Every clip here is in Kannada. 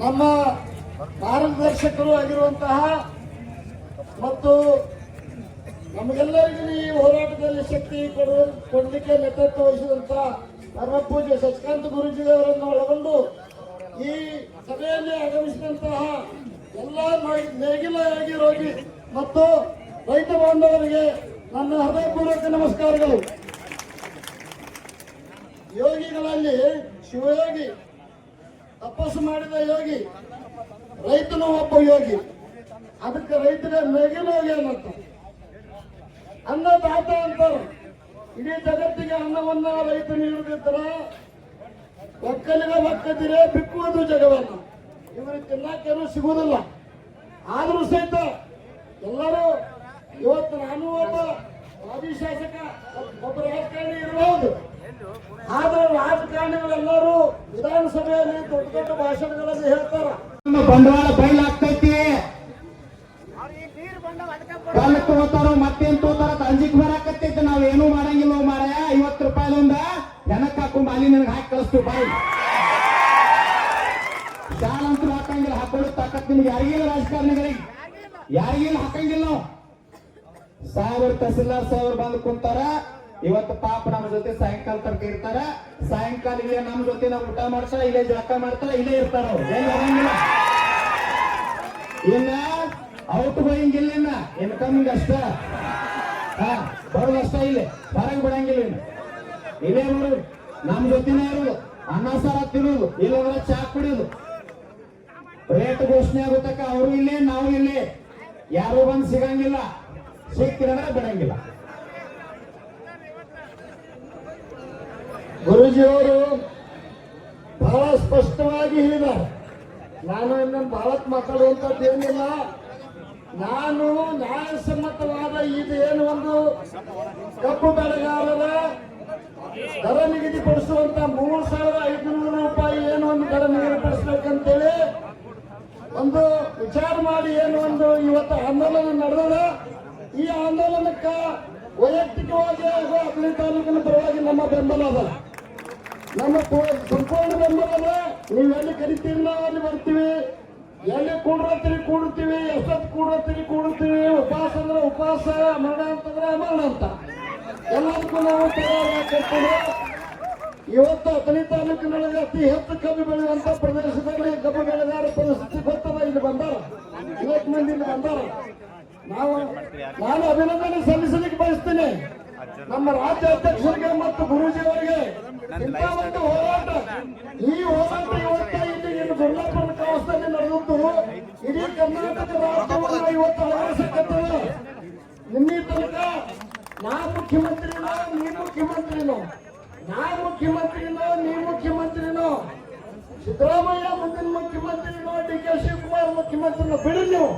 ನಮ್ಮ ಮಾರ್ಗದರ್ಶಕರು ಆಗಿರುವಂತಹ ಮತ್ತು ನಮಗೆಲ್ಲರಿಗೂ ಈ ಹೋರಾಟದಲ್ಲಿ ಶಕ್ತಿ ಕೊಡುವ ಕೊಡಲಿಕ್ಕೆ ನೇತೃತ್ವ ವಹಿಸಿದಂತಹ ಪರಮ ಪೂಜ್ಯ ಸಚ್ಕಾಂತ ಗುರುಜಿಯವರನ್ನು ಒಳಗೊಂಡು ಈ ಸಭೆಯಲ್ಲಿ ಆಗಮಿಸಿದಂತಹ ಎಲ್ಲ ನೇಗಿಲಾಗಿ ನೇಗಿಲ ರೋಗಿ ಮತ್ತು ರೈತ ಬಾಂಧವರಿಗೆ ನನ್ನ ಹೃದಯಪೂರ್ವಕ ನಮಸ್ಕಾರಗಳು. ಯೋಗಿಗಳಲ್ಲಿ ಶಿವಯೋಗಿ ತಪಸ್ಸು ಮಾಡಿದ ಯೋಗಿ, ರೈತನು ಒಬ್ಬ ಯೋಗಿ. ಅದಕ್ಕೆ ರೈತಗೆ ನೇಗಿಲ ಯೋಗಿ ಅನ್ನತ್ತ. ಅನ್ನದಾತ ಅಂತಾರೆ. ಇಡೀ ಜಗತ್ತಿಗೆ ಅನ್ನವನ್ನ ರೈತರು ನೀಡುತ್ತಿದ್ದರ ಒಕ್ಕಲಿಗ ಒಕ್ಕದಿರೆ ಬಿಕ್ಕುವುದು ಜಗವನ್ನ. ಇವರಿಗೆ ತಿನ್ನಕ್ಕೇನು ಸಿಗುವುದಿಲ್ಲ. ಆದರೂ ಸಹಿತ ಎಲ್ಲರೂ ಇವತ್ತು ನಾನು ಒಬ್ಬ ಮಾಜಿ ಶಾಸಕ, ಒಬ್ಬ ರಾಜಕಾರಣಿ ಇರಬಹುದು ಆದ್ರೆ ರಾಜಕಾರಣಿಗಳೆಲ್ಲರೂ ವಿಧಾನಸಭೆಯಲ್ಲಿ ದೊಡ್ಡ ದೊಡ್ಡ ಭಾಷಣಗಳಲ್ಲಿ ಹೇಳ್ತಾರ. ನಮ್ಮ ಬಂಡವಾಳ ಬಯಲಾಗ್ತೈತಿ ಕಲ್ಲು ತಗೋತಾರ ಮತ್ತೇನ್ ತೋತಾರ ಅಂಜಿಕ್ ಬರಾಕತ್ತೈತಿ ನಾವ್ ಏನೂ ಮಾಡಂಗಿಲ್ಲ ಮಾರಾಯ ಐವತ್ತು ರೂಪಾಯಿದೊಂದ ಹೆಣಕ್ ಹಾಕೊಂಡ್ ಅಲ್ಲಿ ನನಗೆ ಹಾಕಿ ಕಳಿಸ್ತೀವಿ ಬಾಯಿ. ಶಾಲ ಅಂತೂ ಹಾಕಂಗಿಲ್ಲ ಹಾಕೊಳ್ಳೋ ತಾಕತ್ ನಿಮ್ಗೆ ಯಾರಿಗಿಲ್ಲ ರಾಜಕಾರಣಿಗಳಿಗೆ. ಯಾರಿಗಿಲ್ಲ ಹಾಕಂಗಿಲ್ಲ ನಾವು. ಸಾವಿರ ತಹಸೀಲ್ದಾರ್ ಸಾವಿರ ಬಂದು ಕುಂತಾರ. ಇವತ್ತು ಪಾಪ ನಮ್ಮ ಜೊತೆ ಸಾಯಂಕಾಲ ತನಕ ಇರ್ತಾರ. ಸಾಯಂಕಾಲ ಇಲ್ಲೇ ನಮ್ಮ ಜೊತೆ ನಾವು ಊಟ ಮಾಡ್ಸ ಇಲ್ಲೇ ಜಳಕ ಮಾಡ್ತಾರ ಇಲ್ಲೇ ಇರ್ತಾರ ಇಲ್ಲ, ಔಟ್ ಗೋಯಿಂಗ್ ಇಲ್ಲ ಇನ್ನ. ಇನ್ಕಮಿಂಗ್ ಅಷ್ಟ. ಹಾ, ಬರೋದು ಅಷ್ಟೇ ಇಲ್ಲೇ. ಹೊರಗೆ ಬಿಡಂಗಿಲ್ಲ ಇಲ್ಲೇ ಬರೋದು. ನಮ್ ಜೊತೆನೇ ಇರೋದು. ಅನ್ನ, ಸಾರ ತಿನ್ನೋದು. ಇಲ್ಲಂದ್ರೆ ಚಾ ಕುಡಿಯೋದು. ರೇಟ್ ಘೋಷಣೆ ಆಗುತ್ತಕ್ಕ ಅವರು ಇಲ್ಲೇ, ನಾವು ಇಲ್ಲೇ. ಯಾರು ಬಂದು ಸಿಗಂಗಿಲ್ಲ. ಸಿಕ್ಕಿರಂದ್ರೆ ಬಿಡಂಗಿಲ್ಲ. ಗುರುಜಿಯವರು ಬಹಳ ಸ್ಪಷ್ಟವಾಗಿ ಹೇಳಿದ್ದಾರೆ. ನಾನು ಇನ್ನೊಂದು ಬಹಳತ್ ಮಾತಾಡುವಂಥದ್ದು ಏನಿಲ್ಲ. ನಾನು ನ್ಯಾಯಸಮ್ಮತವಾದ ಇದು ಏನು ಒಂದು ಕಬ್ಬು ಬೆಳೆಗಾರರ ದರ ನಿಗದಿಪಡಿಸುವಂತ ಮೂರು ಸಾವಿರದ ಐದುನೂರು ರೂಪಾಯಿ ಏನು ಒಂದು ದರ ನಿಗದಿಪಡಿಸ್ಬೇಕಂತೇಳಿ ಒಂದು ವಿಚಾರ ಮಾಡಿ ಏನು ಒಂದು ಇವತ್ತು ಆಂದೋಲನ ನಡೆದದ. ಈ ಆಂದೋಲನಕ್ಕ ವೈಯಕ್ತಿಕವಾಗಿ ಹಾಗೂ ಅಗ್ನಿ ತಾಲೂಕಿನ ಪರವಾಗಿ ನಮ್ಮ ಬೆಂಬಲ ಅದ. ನಮ್ಮ ಸಂಪೂರ್ಣ ಬೆಂಬಲ ಅದ ನೀವು ಎಲ್ಲಿ ಕರಿತೀರಿ ನಾವು ಅಲ್ಲಿ ಬರ್ತೀವಿ? ಎಲ್ಲಿ ಕೂಡ್ರತ್ತೀರಿ ಕೂಡುತ್ತೀವಿ ಎಷ್ಟೊತ್ತು ಕೂಡತ್ತೀರಿ ಕೂಡ್ತೀವಿ? ಉಪವಾಸ ಅಂದ್ರೆ ಉಪವಾಸ ಮರಣ ಅಂತಂದ್ರೆ ಮರಣ ಅಂತ. ಎಲ್ಲದಕ್ಕೂ ನಾವು ತಯಾರಾಗ್ತಿರ್ತೀವಿ. ಇವತ್ತು ಹತ್ತನೇ ತಾಲೂಕಿನೊಳಗೆ ಅತಿ ಹೆಚ್ಚು ಕಬ್ಬು ಬೆಳೆಯುವಂತ ಪ್ರದೇಶದಲ್ಲಿ ಕಬ್ಬು ಬೆಳೆಗಾರ ಪರಿಸ್ಥಿತಿ ಗೊತ್ತದ? ಇಲ್ಲಿ ಬಂದಾರ. ಇವತ್ತು ಮಂದಿ ಇಲ್ಲಿ ಬಂದಾರ. ನಾವು, ನಾನು ಅಭಿನಂದನೆ ಸಲ್ಲಿಸಲಿಕ್ಕೆ ಬಯಸ್ತೇನೆ. ನಮ್ಮ ರಾಜ್ಯ ಅಧ್ಯಕ್ಷರಿಗೆ ಮತ್ತು ಗುರೂಜಿ ಅವರಿಗೆ ಇಂಥ ಒಂದು ಹೋರಾಟ ಈ ಹೋರಾಟ ಇವತ್ತ ಇಲ್ಲಿ ಏನು ದುರ್ಲಾಪುರ ಕಾವಸ್ಥದಲ್ಲಿ ನಡೆದದ್ದು ಇಡೀ ಕರ್ನಾಟಕ ರಾಜ್ಯವನ್ನು ಇವತ್ತು ಅಳವಡಿಸಕತ್ತದ ನಿನ್ನೆ ತನಕ ನಾ ಮುಖ್ಯಮಂತ್ರಿನೋ ನೀ ಮುಖ್ಯಮಂತ್ರಿನೋ ನಾ ಮುಖ್ಯಮಂತ್ರಿನೋ ನೀ ಮುಖ್ಯಮಂತ್ರಿನೋ ಸಿದ್ದರಾಮಯ್ಯ ಮುಂದಿನ ಮುಖ್ಯಮಂತ್ರಿನೋ ಡಿ ಕೆ ಶಿವಕುಮಾರ್ ಮುಖ್ಯಮಂತ್ರಿನೋ ಬಿಡಿ ನೀವು.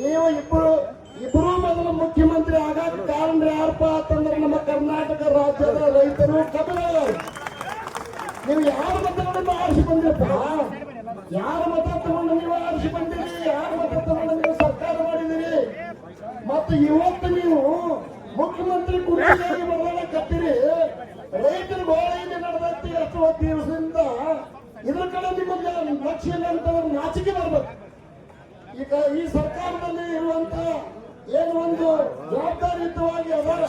ನೀವು ಇಬ್ಬರು ಇಬ್ಬರು ಮೊದಲು ಮುಖ್ಯಮಂತ್ರಿ ಆಗಾಕ ಕಾರಣ ಯಾರಪ್ಪ ಅಂತಂದ್ರೆ ನಮ್ಮ ಕರ್ನಾಟಕ ರಾಜ್ಯದ ರೈತರು ಕಬ್ಬು ನೀವು ಯಾರ ಮತಗಳನ್ನು ಆರಿಸಿ ಬಂದಿರಪ್ಪ? ಯಾರ ಮತ ತಗೊಂಡು ನೀವು ಆರಿಸಿ ಬಂದಿರಿ? ಯಾರ ಮತ ತಗೊಂಡು ನೀವು ಸರ್ಕಾರ ಮಾಡಿದಿರಿ? ಮತ್ತು ಇವತ್ತು ನೀವು ಮುಖ್ಯಮಂತ್ರಿ ಕುರ್ಚಿಯಾಗಿ ಬರಲಾಕತ್ತೀರಿ ರೈತರ ಗೋಳೆಯಲ್ಲಿ ನಡೆದತ್ತಿ ಎಷ್ಟು ದಿವಸದಿಂದ ಇದ್ರ ಕಡೆ ನಿಮಗೆ ಲಕ್ಷ್ಯ ಅಂತಂದ್ರೆ ನಾಚಿಕೆ ಬರ್ಬೇಕು. ಈಗ ಈ ಸರ್ಕಾರದಲ್ಲಿ ಇರುವಂತ ಏನು ಒಂದು ಜವಾಬ್ದಾರಿಯುತವಾಗಿ ಅದಾರ?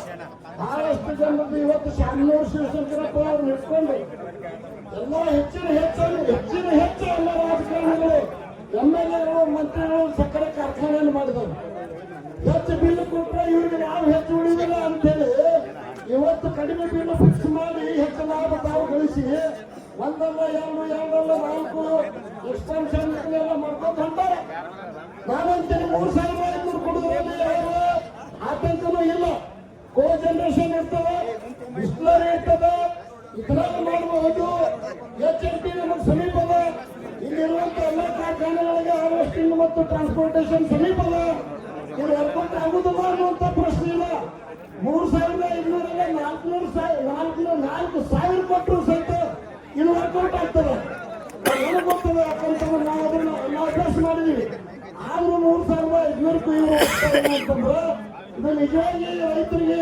ಬಹಳಷ್ಟು ಜನರದ್ದು ಇವತ್ತು ಶಾಮನೂರು ಶಿವಶಂಕರಪ್ಪ ಅವ್ರು ನಿಟ್ಕೊಂಡು ಎಲ್ಲ ಹೆಚ್ಚಿನ ಹೆಚ್ಚು ಹೆಚ್ಚಿನ ಹೆಚ್ಚು ಎಲ್ಲ ರಾಜಕಾರಣಿಗಳು ಎಂ ಎಲ್ ಎಗಳು ಮಂತ್ರಿಗಳು ಸಕ್ಕರೆ ಕಾರ್ಖಾನೆಯನ್ನು ಮಾಡಿದವರು. ಹೆಚ್ಚು ಬಿಲ್ ಕೊಟ್ಟರೆ ಇವ್ರಿಗೆ ನಾವು ಹೆಚ್ಚು ಉಳಿದಿಲ್ಲ ಅಂತೇಳಿ ಇವತ್ತು ಕಡಿಮೆ ಬಿಲ್ ಫಿಕ್ಸ್ ಮಾಡಿ ಹೆಚ್ಚು ಲಾಭ ತಾವು ಗಳಿಸಿ ಒಂದಲ್ಲ ಎರಡು, ಎರಡಲ್ಲ ನಾಲ್ಕು ಎಕ್ಸ್ಟೆನ್ಷನ್ ಎಲ್ಲ ಮಾಡ್ಕೊಂಡು ಹೊಂಟಾರೆ. ನಾನಂತೇಳಿ ಮೂರು ಸಾವಿರ ಐನೂರು ಕೊಡುವುದರಲ್ಲಿ ಆತಂಕನೂ ಇಲ್ಲ. ಕೋ ಜನರೇಷನ್ ಇರ್ತದೆ ಬಿಸ್ಲರಿ ಇರ್ತದೆ ಇದ್ರಲ್ಲಿ ಮಾಡಬಹುದು ಎಚ್ ಎಲ್ ಟಿ ನಮಗೆ ಸಮೀಪದ ಇಲ್ಲಿರುವಂತ ಎಲ್ಲ ಕಾರ್ಖಾನೆಗಳಿಗೆ ಹಾರ್ವೆಸ್ಟಿಂಗ್ ಮತ್ತು ಟ್ರಾನ್ಸ್ಪೋರ್ಟೇಷನ್ ಸಮೀಪದ ಇದು ವರ್ಕೌಟ್ ಆಗುದಿಲ್ಲ ಅನ್ನುವಂತ ಪ್ರಶ್ನೆ ಇಲ್ಲ. ಮೂರು ಸಾವಿರದ ಐದುನೂರಲ್ಲ ನಾಲ್ಕುನೂರು ಸಾವಿರ ನಾಲ್ಕು ನಾಲ್ಕು ಸಾವಿರ ಕೊಟ್ಟರು ಸಹಿತ ಇದು ವರ್ಕೌಟ್ ಆಗ್ತದೆ. ನನಗೆ ಗೊತ್ತದೆ ಯಾಕಂತಂದ್ರೆ ನಾವು ಅದನ್ನ, ನಾವು ಅಭ್ಯಾಸ ಮಾಡಿದೀವಿ. ಆದ್ರೂ ಮೂರು ಸಾವಿರದ ಐದುನೂರಕ್ಕೂ ಇವರು ಅಂತಂದ್ರೆ. ಇದು ನಿಜವಾಗಿ ರೈತರಿಗೆ